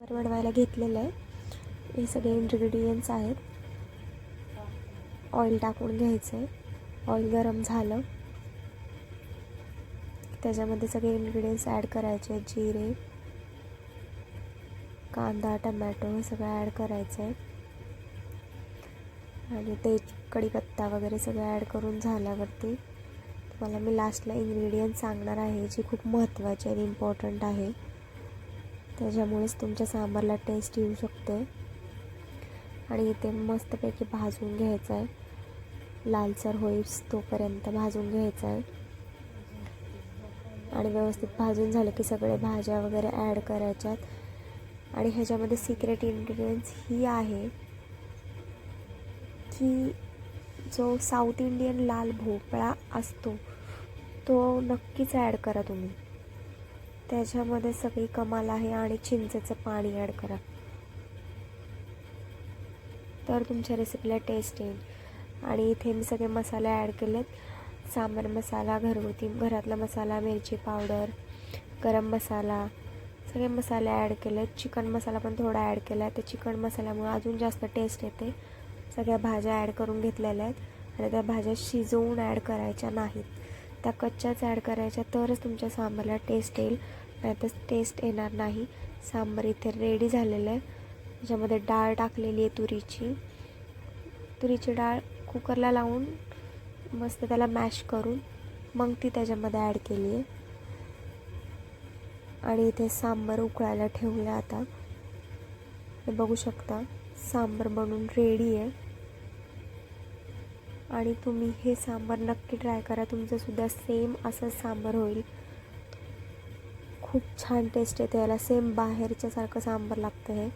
सांबार बनवायला घेतलेलं आहे. हे सगळे इन्ग्रेडियंट्स आहेत. ऑइल टाकून घ्यायचं आहे ऑइल गरम झालं. त्याच्यामध्ये सगळे इन्ग्रेडियंट्स ॲड करायचे आहेत. जिरे कांदा टमॅटो हे सगळं ॲड करायचं आहे आणि ते कढीपत्ता वगैरे सगळं ॲड करून झाल्यावरती तुम्हाला मी लास्टला इन्ग्रेडियंट सांगणार आहे जी खूप महत्त्वाची आणि इम्पॉर्टंट आहे. त्याच्यामुळेच तुमच्या सांबारला टेस्ट येऊ शकते आणि इथे मस्तपैकी भाजून घ्यायचं आहे लालसर होईस तोपर्यंत भाजून घ्यायचं आहे आणि व्यवस्थित भाजून झालं की सगळे भाज्या वगैरे ॲड करायच्यात. आणि ह्याच्यामध्ये सिक्रेट इन्ग्रेडियंट्स ही आहे की जो साऊथ इंडियन लाल भोपळा असतो तो नक्कीच ॲड करा तुम्ही. त्याच्यामध्ये सगळी कमाल आहे आणि चिंचेचं पाणी ॲड करा. तर तुमच्या रेसिपीला टेस्ट येईल. आणि इथे मी सगळे मसाले ॲड केलेत. सांबार मसाला घरगुती घरातला मसाला मिरची पावडर गरम मसाला सगळे मसाले ॲड केलेत. चिकन मसाला पण थोडा ॲड केला आहे. त्या चिकन मसाल्यामुळे अजून जास्त टेस्ट येते. सगळ्या भाज्या ॲड करून घेतलेल्या आहेत. आणि त्या भाज्या शिजवून ॲड करायच्या नाहीत. त्या कच्च्याच ॲड करायच्या तरच तुमच्या सांबारला टेस्ट येईल. नाहीतर टेस्ट येणार नाही. सांबार इथे रेडी झालेलं आहे. त्याच्यामध्ये डाळ टाकलेली आहे तुरीची. तुरीची डाळ कुकरला लावून मस्त त्याला मॅश करून मग ती त्याच्यामध्ये ॲड केली आहे. आणि इथे सांबार उकळायला ठेवलं आता. हे बघू शकता सांबार बनून रेडी आहे. आणि तुम्ही हे सांबार नक्की ट्राय करा. तुमचंसुद्धा सेम असं सांबार होईल. खूप छान टेस्ट येते याला. सेम बाहेरच्यासारखं सांबार लागतं हे.